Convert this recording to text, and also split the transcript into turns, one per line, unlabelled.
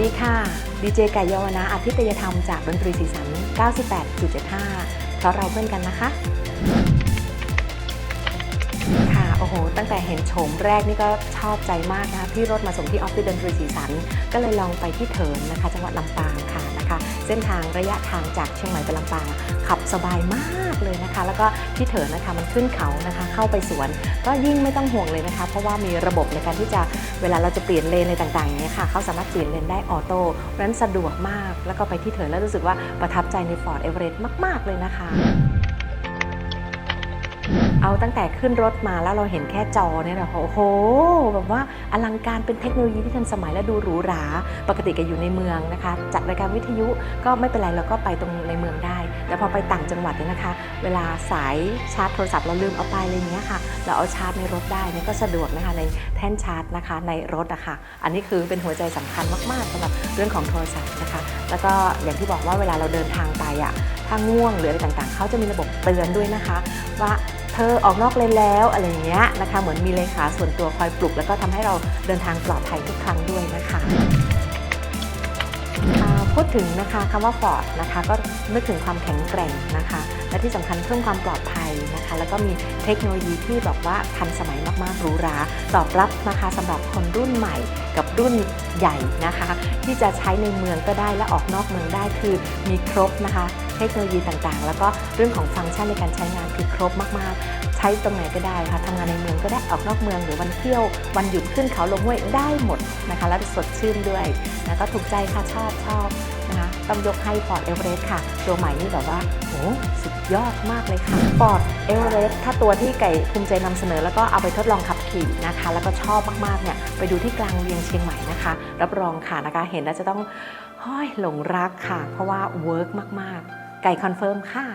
ดีค่ะ ดีเจไก่ยวนะอาทิตยธรรมจากดนตรีสีสัน 98.75 เพราะเราเพื่อนกันนะคะ โอ้โห ตั้งแต่เห็นโฉมแรกนี่ก็ชอบใจมากนะคะพี่รถมาส่งที่ออฟฟิศดนตรีสีสัน ก็เลยลองไปที่เถินนะคะ จังหวัดลำปางค่ะนะคะ เส้นทางระยะทางจากเชียงใหม่ไปลำปาง ขับสบายมากเลยนะคะ แล้วก็ที่เถินนะคะมันขึ้นเขานะคะ เข้าไปสวน ก็ยิ่งไม่ต้องห่วงเลยนะคะ เพราะว่ามีระบบในการที่จะเวลาเราจะเปลี่ยนเลนอะไรต่างๆอย่างเงี้ยค่ะเขาสามารถเปลี่ยนเลนได้ออโต้เพราะฉะนั้นสะดวกมาก แล้วก็ไปที่เถินแล้วรู้สึกว่าประทับใจใน Ford Everest มาก ๆเลยนะคะ เอาตั้งแต่ขึ้นรถมาแล้วเราเห็นแค่จอเนี่ยนะโอ้โหแบบว่าอลังการเป็นเทคโนโลยีที่ทันสมัยและดูหรูหรา ปกติก็อยู่ในเมืองนะคะ จัดรายการวิทยุก็ไม่เป็นไรเราก็ไปตรงในเมืองได้ แต่พอไปต่างจังหวัดเนี่ยนะคะ เวลาสายชาร์จโทรศัพท์เราลืมเอาไปอะไรอย่างเงี้ยค่ะ เราเอาชาร์จในรถได้นี่ก็สะดวกนะคะในแท่นชาร์จนะคะในรถอะคะอันนี้คือเป็นหัวใจสำคัญมากๆสำหรับเรื่องของโทรศัพท์นะคะ แล้วก็อย่างที่บอกว่าเวลาเราเดินทางไปอะถ้าง่วงหรืออะไรต่างๆเขาจะมีระบบเตือนด้วยนะคะ ว่า ธอออกนอกเลนแล้วอะไรอย่างเงี้ยนะคะ เหมือนมีเลขาส่วนตัวคอยปลุก แล้วก็ทำให้เราเดินทางปลอดภัยทุกครั้งด้วยนะคะพูดถึงนะคะคำว่าฟอร์ดนะคะก็นึกถึงความแข็งแกร่งนะคะและที่สำคัญเพิ่มความปลอดภัยนะคะ แล้วก็มีเทคโนโลยีที่แบบว่าทันสมัยมากๆหรูหราตอบรับนะคะสำหรับคนรุ่นใหม่กับรุ่นใหญ่นะคะ ที่จะใช้ในเมืองก็ได้และออกนอกเมืองได้คือมีครบนะคะ เทคโนโลยีต่างๆ แล้วก็เรื่องของฟังก์ชันในการใช้งานคือครบมากๆใช้ตรงไหนก็ได้ค่ะทำงานในเมืองก็ได้ออกนอกเมืองหรือวันเที่ยว วันหยุดขึ้นเขาลงห้วยได้หมดนะคะ แล้วสดชื่นด้วยนะก็ถูกใจค่ะชอบชอบ นะ ต้องยกให้ Ford Everest ค่ะ ตัวใหม่นี่แบบว่าโหสุดยอดมากเลยค่ะ Ford Everest ถ้าตัวที่ไก่ภูมิใจนำเสนอ แล้วก็เอาไปทดลองขับขี่นะคะ แล้วก็ชอบมากๆเนี่ยไปดูที่กลางเวียงเชียงใหม่นะคะ รับรองค่ะนะคะ เห็นแล้วจะต้องห้อยหลงรักค่ะ เพราะว่าเวิร์กมากๆ ไก่คอนเฟิร์มค่ะ